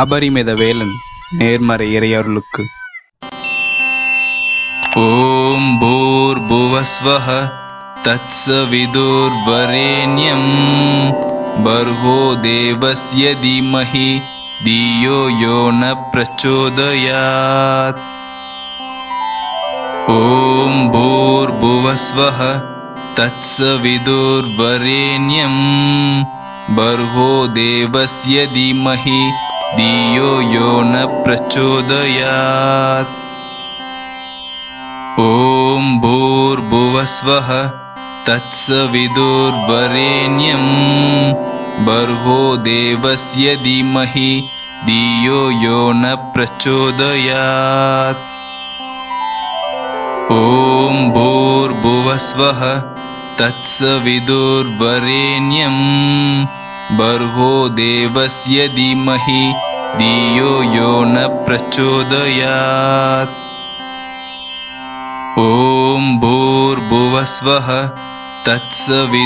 அபரிமித வேலன் நேர்மறை இறையருளுக்கு. ஓம் பூர் புவஸ்வஹ தத்சவிதுர்வரேண்யம். பர்கோ தேவஸ்ய தீமஹி தியோ अपरिमिदवेलन् नेर्रस्वर्गो देवस्य प्रचोदयात् ॐ भोर्भुवस्व तत्सविदुर्बरेण्यं भर्गो देवस्य धीमहि धियो यो न प्रचोदयात्। ॐ भूर्भुवस्वः तत्सविदुर्वरेण्यम्। भर्गो देवस्य धीमहि धियो यो न प्रचोदयात्। ॐ भूर्भुवस्वः तत्सविदुर्वरेण्यम्। भर्गो देवस्य धीमहि धियो यो न प्रचोदयात्। ॐ भूर्भुवस्वः तत्सविदुर्वरेण्यम्।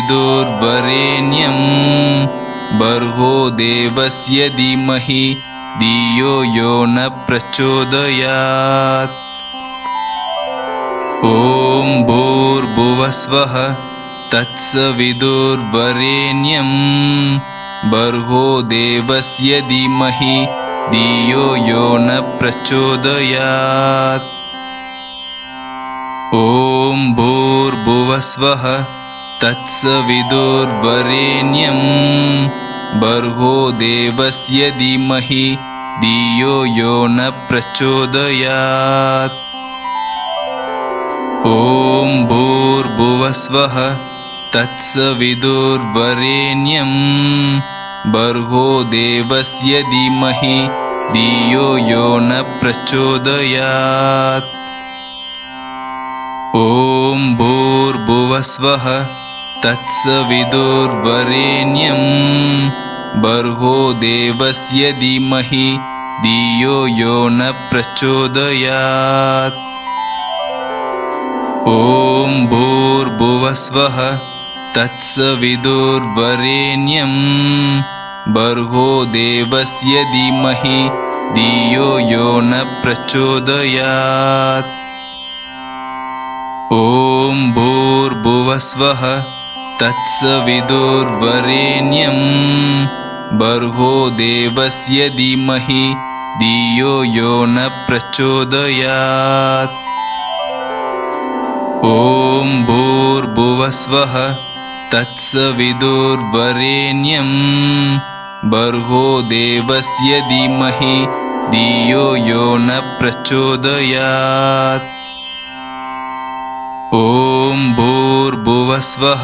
भर्गो देवस्य धीमहि धियो यो न प्रचोदयात्। ॐ भूर्भुवस्वः तत्सविदुर्वरेण्यम्। भर्गो देवस्य धीमहि धियो यो न प्रचोदयात्। ॐ भूर्भुवस्वः तत्सविदुर्वरेण्यम्। भर्गो देवस्य धीमहि धियो यो न प्रचोदयात्। ॐ भूर्भुवस्वः तत्सविदुर्वरेण्यम् देवस्य धीमहि धियो यो न प्रचोदयात्। ॐ भूर्भुवस्वः तत्सविदुर्वरेण्यम्। भर्गो देवस्य धीमहि धियो यो न प्रचोदयात्। ॐ भूर्भुवस्वः तत्सविदुर्वरेण्यम् भर्गो देवस्य धीमहि धियो यो न प्रचोदयात्। ॐ भूर्भुवस्वः यो न प्रचोदयात्। ॐ भूर्भुवस्वः प्रचोदयात्। ॐ भूर्भुवस्वः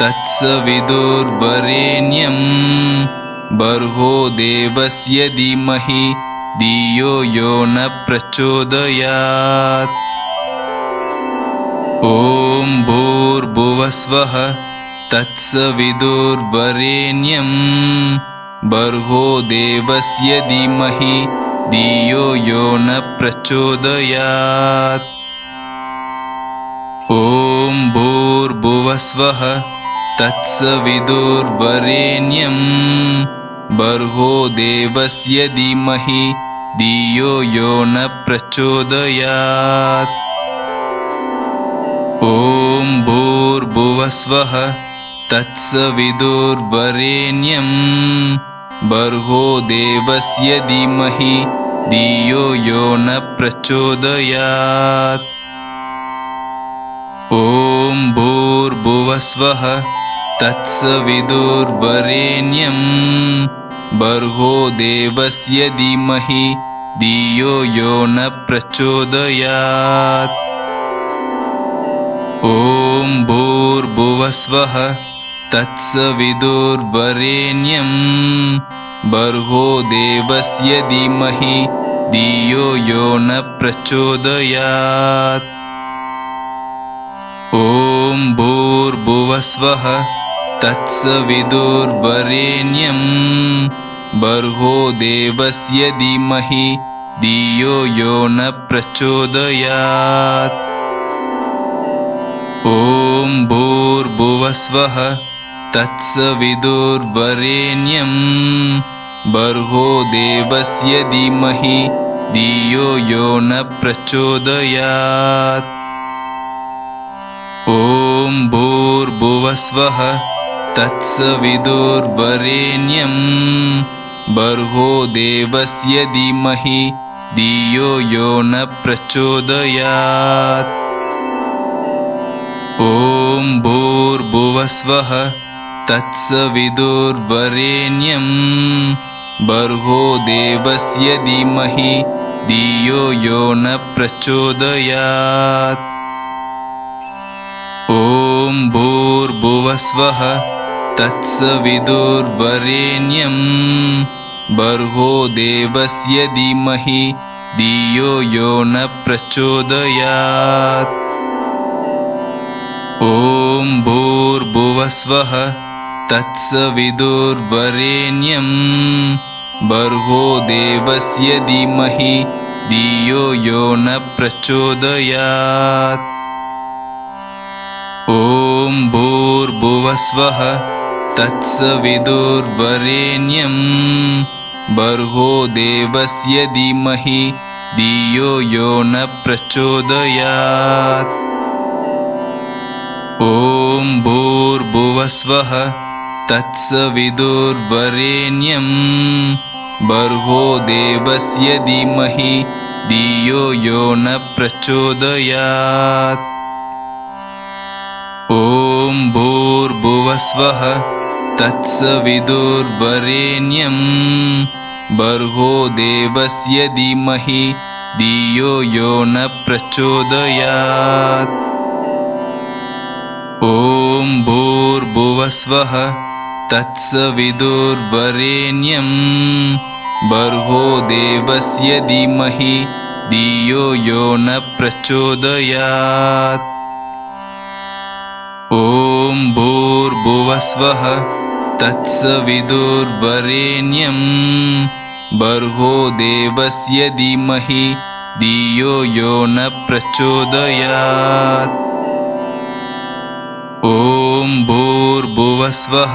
तत्सविदुर्वरेण्यम् भर्गो देवस्य धीमहि धियो यो न प्रचोदयात्। ॐ भूर्भुवस्वः तत्सविदुर्वरेण्यम् भर्गो देवस्य धीमहि धियो यो न प्रचोदयात्। ॐ भूर्भुवस्वः प्रचोदयात्। ॐ भूर्भुवस्वः तत्सविदुर्वरेण्यम् भर्गो देवस्य धीमहि धियो यो न प्रचोदयात्। ॐ भूर्भुवस्वः भर्गो देवस्य धीमहि धियो यो न प्रचोदयात्। ॐ भूर्भुवस्वः तत्सविदुर्वरेण्यम् भर्गो देवस्य धीमहि धियो यो न प्रचोदयात्। ॐ भूर्भुवस्वः भर्गो देवस्य धीमहि धियो यो न प्रचोदयात्। ॐ भूर्भुवस्वः तत्सविदुर्वरेण्यम् भर्गो देवस्य धीमहि धियो यो न प्रचोदयात्। ॐ भूर्भुवस्वः तत्सविदुर्वरेण्यं भर्गो देवस्य धीमहि धियो यो न प्रचोदयात्। ॐ भूर्भुवस्वः तत्सविदुर्वरेण्यं भर्गो देवस्य धीमहि धियो यो न प्रचोदयात्। ॐ भूर्भुवस्वः तत्सविदुर्वरेण्यं भर्गो देवस्य धीमहि धियो यो न प्रचोदयात्। ॐ भूर्भुवस्वः तत्सविदुर्वरेण्यं भर्गो देवस्य धीमहि धियो यो न प्रचोदयात्। ॐ भूर्भुवस्वः यो न प्रचोदयात्। ॐ भूर्भुवस्वः तत्सविदुर्वरेण्यं भर्गो देवस्य धीमहि धियो यो न प्रचोदयात्। ॐ भूर्भुवस्वः धियो यो न प्रचोदयात्। ॐ भूर्भुवस्वः तत्सविदुर्वरेण्यं भर्गो देवस्य धीमहि धियो यो न प्रचोदयात्। ॐ भूर्भुवस्वः यो न प्रचोदयात्। ॐ भूर्भुवस्वः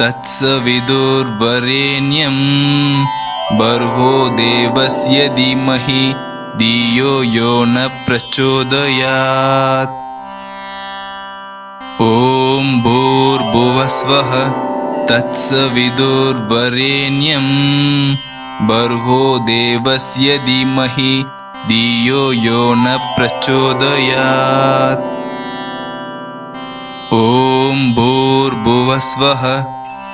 तत्सविदुर्वरेण्यं भर्गो देवस्य धीमहि धियो यो न प्रचोदयात्। ॐ भूर्भुवस्वः धियो यो न प्रचोदयात्। ॐ भूर्भुवस्वः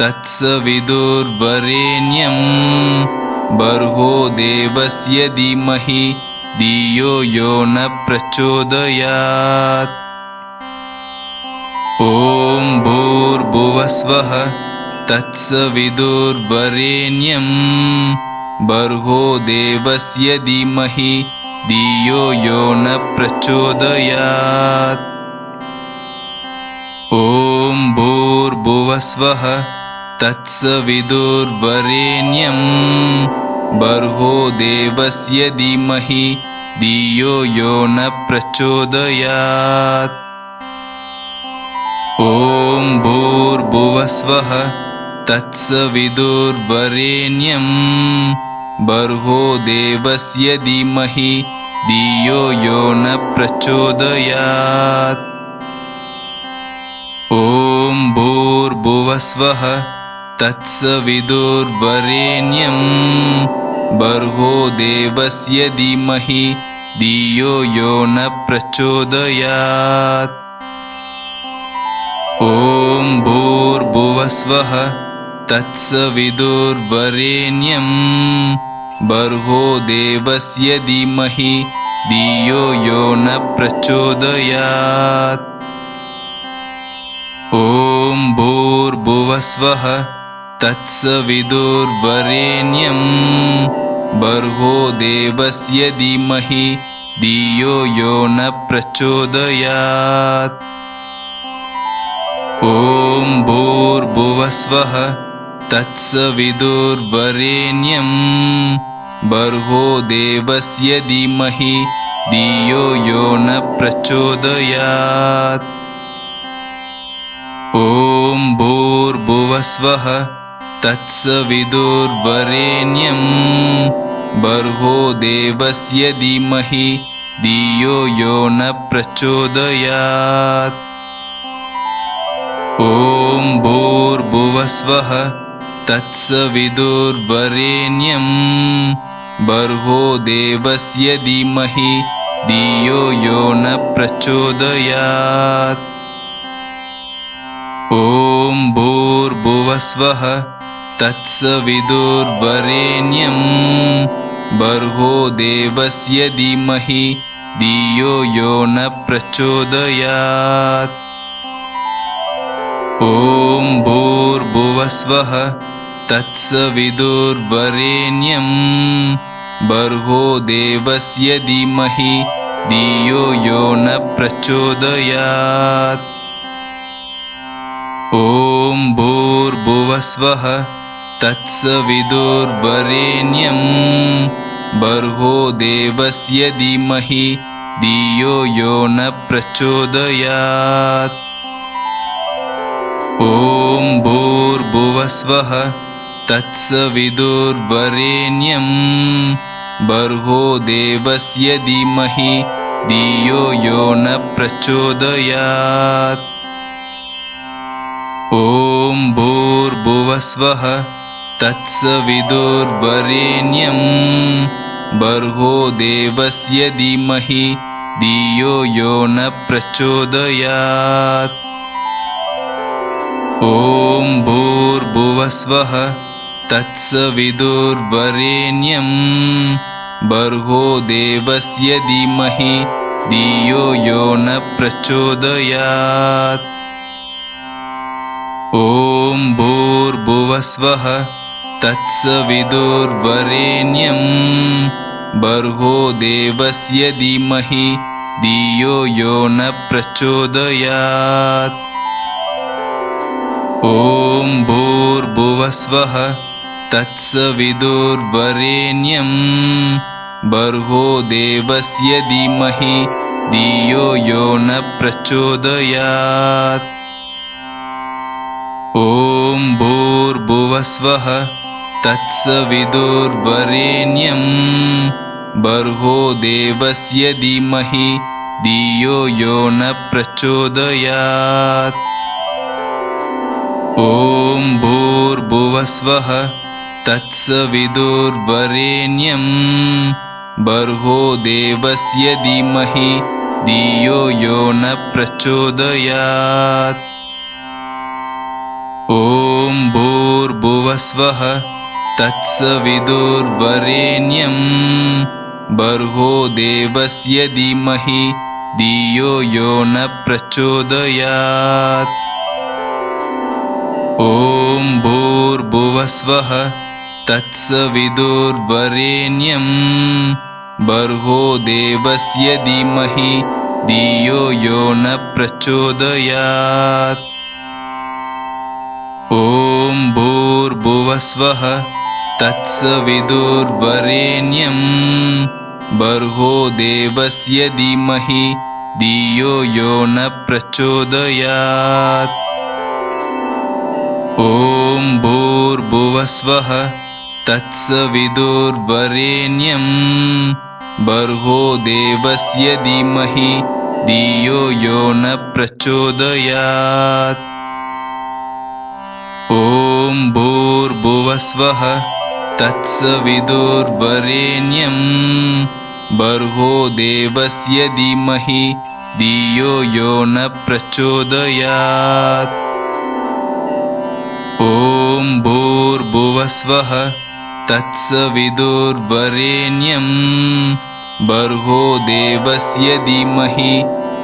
तत्सविदुर्वरेण्यं भर्गो देवस्य धीमहि धियो यो न प्रचोदयात्। ॐ भूर्भुवस्वः तत्सविदुर्वरेण्यं भर्गो देवस्य धीमहि धियो यो न प्रचोदयात्। ॐ भूर्भुवस्वः तत्सविदुर्वरेण्यं भर्गो देवस्य धीमहि धियो यो न प्रचोदयात्। ॐ भूर्भुवस्वः भर्गो देवस्य धीमहि धियो यो न प्रचोदयात्। ॐ भूर्भुवस्वः देवस्य धीमहि धियो यो न प्रचोदयात्। ॐ भूर्भुवस्वः भर्गो देवस्य धीमहि धियो यो न प्रचोदयात्। ॐ भूर्भुवस्वः तत्सविदुर्वरेण्यं भर्गो देवस्य धीमहि धियो यो न प्रचोदयात्। ॐ भूर्भुवस्वः तत्सविदुर्वरेण्यं भर्गो देवस्य धीमहि धियो यो न प्रचोदयात्। ॐ भूर्भुवस्वः तत्सविदुर्वरेण्यं भर्गो देवस्य धीमहि धियो यो न प्रचोदयात्। ॐ भूर्भुवस्वः प्रचोदयात्। ॐ भूर्भुवस्वः तत्सविदुर्वरेण्यं भर्गो देवस्य धीमहि धियो यो न प्रचोदयात्। ॐ भूर्भुवस्वः तत्सविदुर्वरेण्यं भर्गो देवस्य धीमहि धियो यो न प्रचोदयात् ॐ भूर्भुवस्वः तत्सविदुर्वरेण्यं भर्गो देवस्य धीमहि धियो यो न प्रचोदयात्। ॐ भूर्भुवस्वः तत्सविदुर्वरेण्यं भर्गो देवस्य धीमहि धियो यो न प्रचोदयात् ॐ भूर्भुवस्वः तत्सविदुर्वरेण्यं भर्गो देवस्य धीमहि धियो यो न प्रचोदयात्। ॐ भूर्भुवस्वः तत्सविदुर्वरेण्यं भर्गो देवस्य धीमहि धियो यो न प्रचोदयात् ॐ भूर्भुवस्वः तत्सविदुर्वरेण्यं भर्गो देवस्य धीमहि धियो यो न प्रचोदयात्। ॐ भूर्भुवस्वः तत्सविदुर्वरेण्यं भर्गो देवस्य धीमहि धियो यो न प्रचोदयात् ॐ भूर्भुवस्वः तत्सविदुर्वरेण्यं भर्गो देवस्य धीमहि धियो यो न प्रचोदयात्। ॐ भूर्भुवस्वः तत्सविदुर्वरेण्यं भर्गो देवस्य धीमहि धियो यो न प्रचोदयात् ॐ भूर्भुवस्वः तत्सविदुर्वरेण्यं भर्गो देवस्य धीमहि धियो यो न प्रचोदयात्। ॐ भूर्भुवस्वः तत्सविदुर्वरेण्यं भर्गो देवस्य धीमहि धियो यो न प्रचोदयात् ॐ भूर्भुवस्वः तत्सविदुर्वरेण्यं भर्गो देवस्य धीमहि धियो यो न प्रचोदयात्। ॐ भूर्भुवस्वः तत्सविदुर्वरेण्यं भर्गो देवस्य धीमहि धियो यो न प्रचोदयात् ॐ भूर्भुवस्वः तत्सविदुर्वरेण्यं भर्गो देवस्य धीमहि धियो यो न प्रचोदयात्। ॐ भूर्भुवस्वः तत्सविदुर्वरेण्यं भर्गो देवस्य धीमहि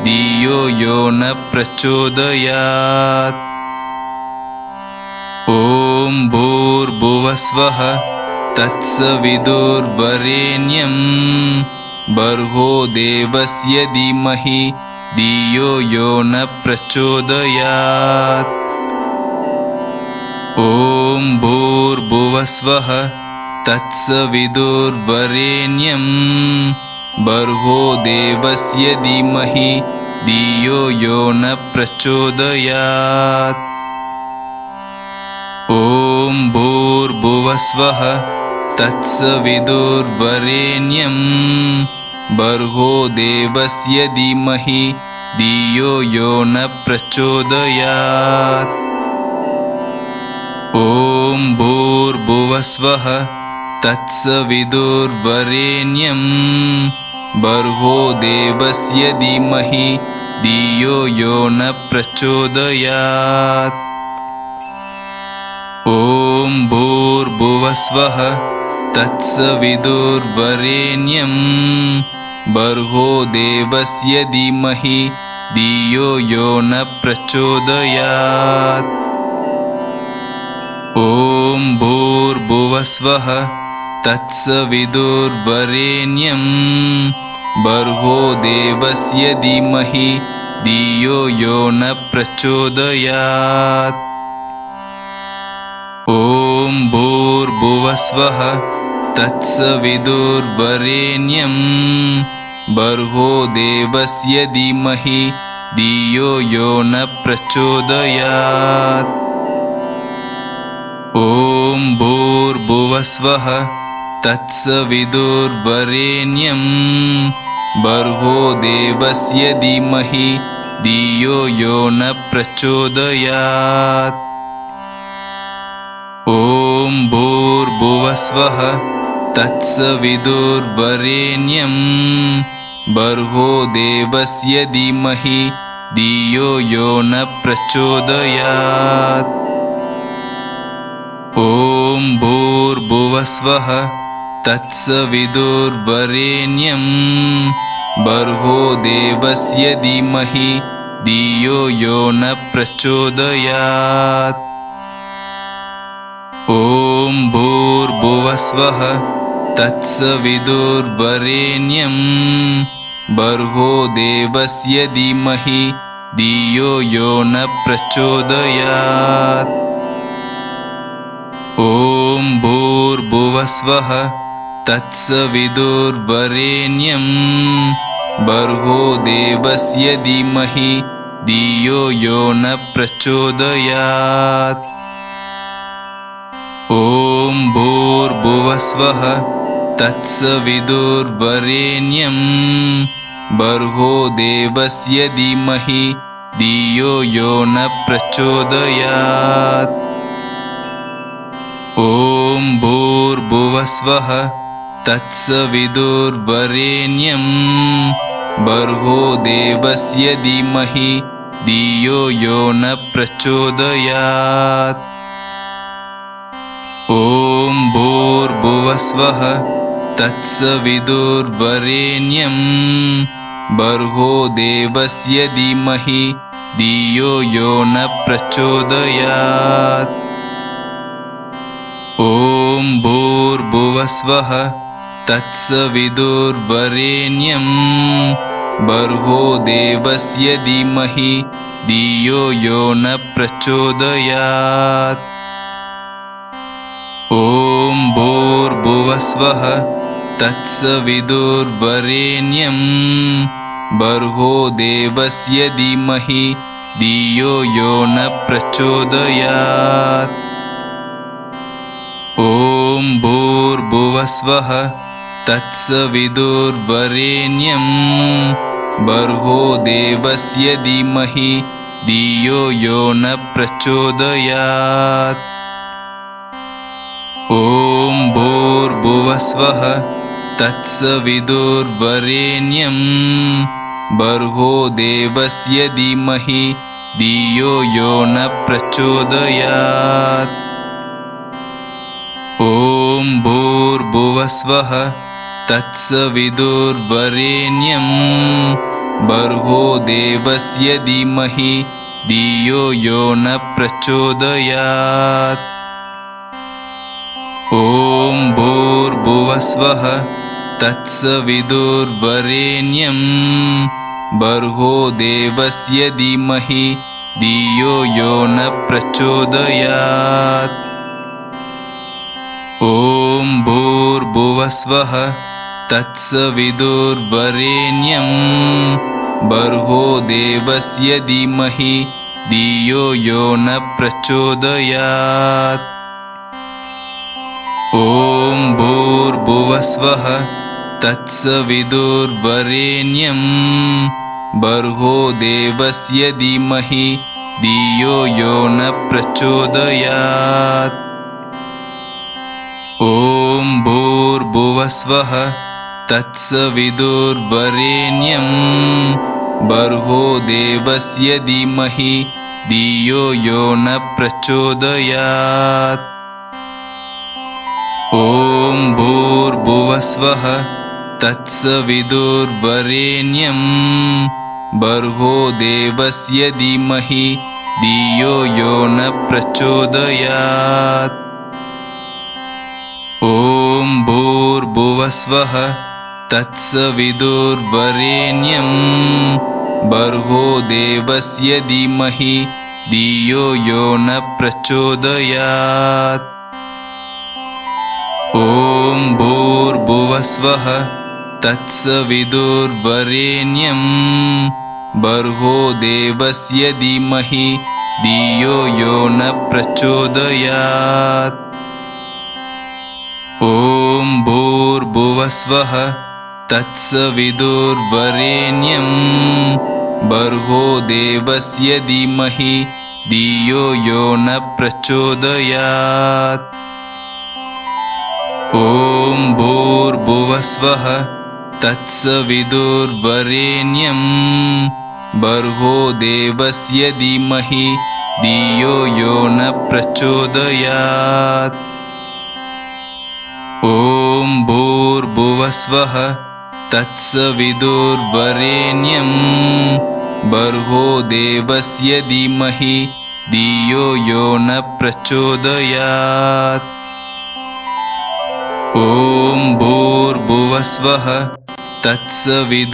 धियो यो न प्रचोदयात्। ॐ भूर्भुवस्वः तत्सविदुर्वरेण्यं भर्गो देवस्य धीमहि धियो यो न प्रचोदयात्। ॐ भूर्भुवस्वः तत्सविदुर्वरेण्यं भर्गो देवस्य धीमहि धियो यो न प्रचोदयात् भूर्भुवस्वः तत्सविदुर्वरेण्यं भर्गो देवस्य धीमहि धियो यो न प्रचोदयात्। ॐ भूर्भुवस्वः तत्सविदुर्वरेण्यं भर्गो देवस्य धीमहि धियो यो न प्रचोदयात् ॐ भूर्भुवस्वः तत्सविदुर्वरेण्यं भर्गो देवस्य धीमहि धियो यो न प्रचोदयात्। ॐ भूर्भुवस्वः तत्सविदुर्वरेण्यं भर्गो देवस्य धीमहि धियो यो न प्रचोदयात् भूर्भुवस्वः तत्सविदुर्वरेण्यं भर्गो देवस्य धीमहि धियो यो न प्रचोदयात्। ॐ भूर्भुवस्वः तत्सविदुर्वरेण्यं भर्गो देवस्य धीमहि धियो यो न प्रचोदयात्। ॐ तत्सविदुर्वरेण्यं भर्गो देवस्य धीमहि धियो यो न प्रचोदयात्। ॐ भूर्भुवस्वः तत्सविदुर्वरेण्यं भर्गो देवस्य धीमहि धियो यो न प्रचोदयात् ॐ भूर्भुवस्वः तत्सविदुर्वरेण्यं भर्गो देवस्य धीमहि धियो यो न प्रचोदयात्। ॐ भूर्भुवस्वः तत्सविदुर्वरेण्यं भर्गो देवस्य धीमहि धियो यो न प्रचोदयात् ॐ भूर्भुवस्वः तत्सविदुर्वरेण्यं भर्गो देवस्य धीमहि धियो यो न प्रचोदयात्। ॐ भूर्भुवस्वः तत्सविदुर्वरेण्यं भर्गो देवस्य धीमहि धियो यो न प्रचोदयात् ॐ भूर्भुवस्वः तत्सविदुर्वरेण्यं भर्गो देवस्य धीमहि धियो यो न प्रचोदयात्। ॐ भूर्भुवस्वः तत्सविदुर्वरेण्यं भर्गो देवस्य धीमहि धियो यो न प्रचोदयात् ॐ भूर्भुवस्वः तत्सविदुर्वरेण्यं भर्गो देवस्य धीमहि धियो यो न प्रचोदयात्। ॐ भूर्भुवस्वः तत्सविदुर्वरेण्यं भर्गो देवस्य धीमहि धियो यो न प्रचोदयात् भूर्भुवस्वः तत्सविदुर्वरेण्यं भर्गो देवस्य धीमहि धियो यो न प्रचोदयात्। ॐ भूर्भुवस्वः तत्सविदुर्वरेण्यं भर्गो देवस्य धीमहि धियो यो न प्रचोदयात् ॐ भूर्भुवस्वः तत्सविदुर्वरेण्यं भर्गो देवस्य धीमहि धियो यो न प्रचोदयात्। ॐ भूर्भुवस्वः तत्सविदुर्वरेण्यं भर्गो देवस्य धीमहि धियो यो न प्रचोदयात् ॐ भूर्भुवस्वः तत्सविदुर्वरेण्यं भर्गो देवस्य धीमहि धियो यो न प्रचोदयात्। ॐ भूर्भुवस्वः तत्सविदुर्वरेण्यं भर्गो देवस्य धीमहि धियो यो न प्रचोदयात् भूर्भुवस्वः तत्सविदुर्वरेण्यं भर्गो देवस्य धीमहि धियो यो न प्रचोदयात्। ॐ भूर्भुवस्वः तत्सविदुर्वरेण्यं भर्गो देवस्य धीमहि धियो यो न प्रचोदयात् ॐ भूर्भुवस्वः तत्सविदुर्वरेण्यं भर्गो देवस्य धीमहि धियो यो न प्रचोदयात्। ॐ भूर्भुवस्वः तत्सविदुर्वरेण्यं भर्गो देवस्य धीमहि धियो यो न प्रचोदयात् ॐ भूर्भुवस्वः तत्सविदुर्वरेण्यं भर्गो देवस्य धीमहि धियो यो न प्रचोदयात्। ॐ भूर्भुवस्वः तत्सविदुर्वरेण्यं भर्गो देवस्य धीमहि धियो यो न प्रचोदयात् ॐ भूर्भुवस्वः तत्सविदुर्वरेण्यं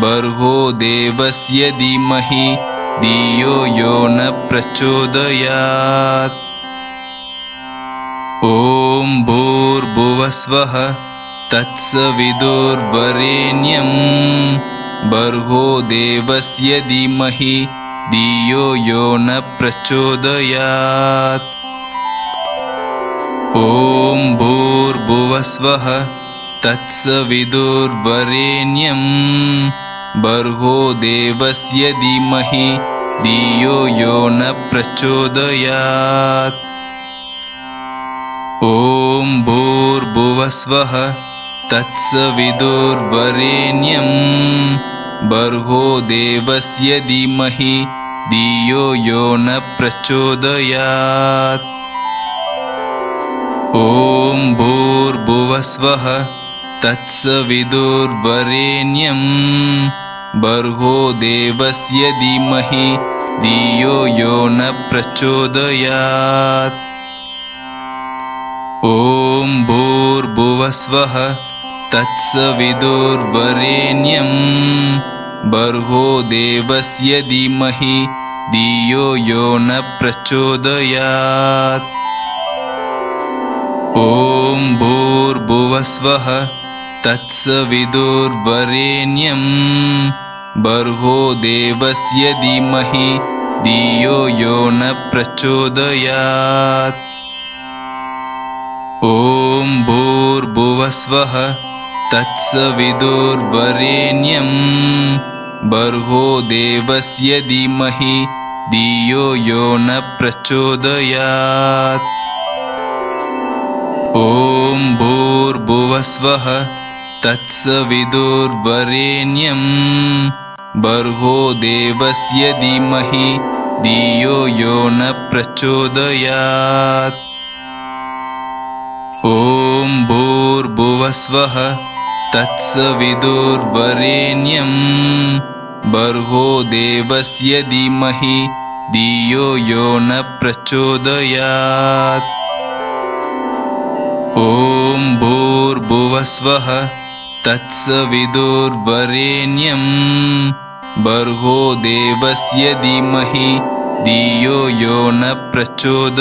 भर्गो देवस्य धीमहि धियो यो न प्रचोदयात्। ॐ भूर्भुवस्वः तत्सविदुर्वरेण्यं भर्गो देवस्य धीमहि धियो यो न प्रचोदयात् ॐ भूर्भुवस्वः तत्सविदुर्वरेण्यं भर्गो देवस्य धीमहि धियो यो न प्रचोदयात्। ॐ भूर्भुवस्वः तत्सविदुर्वरेण्यं भर्गो देवस्य धीमहि धियो यो न प्रचोदयात् ॐ भूर्भुवस्वः तत्सविदुर्वरेण्यं भर्गो देवस्य धीमहि धियो यो न प्रचोदयात्। ॐ भूर्भुवस्वः तत्सविदुर्वरेण्यं भर्गो देवस्य धीमहि धियो यो न प्रचोदयात् ॐ भूर्भुवस्वः तत्सविदुर्वरेण्यं भर्गो देवस्य धीमहि धियो यो न प्रचोदयात्। ॐ भूर्भुवस्वः तत्सविदुर्वरेण्यं भर्गो देवस्य धीमहि धियो यो न प्रचोदयात् ॐ भूर्भुवस्वः तत्सविदुर्वरेण्यं। भर्गो देवस्य धीमहि धियो यो न प्रचोदयात्। ॐ भूर्भुवस्वः तत्सविदुर्वरेण्यं। भर्गो देवस्य धीमहि धियो यो न प्रचोदयात् ॐ भूर्भुवस्वः तत्सविदुर्वरेण्यं भर्गो देवस्य धीमहि धियो यो न प्रचोदयात्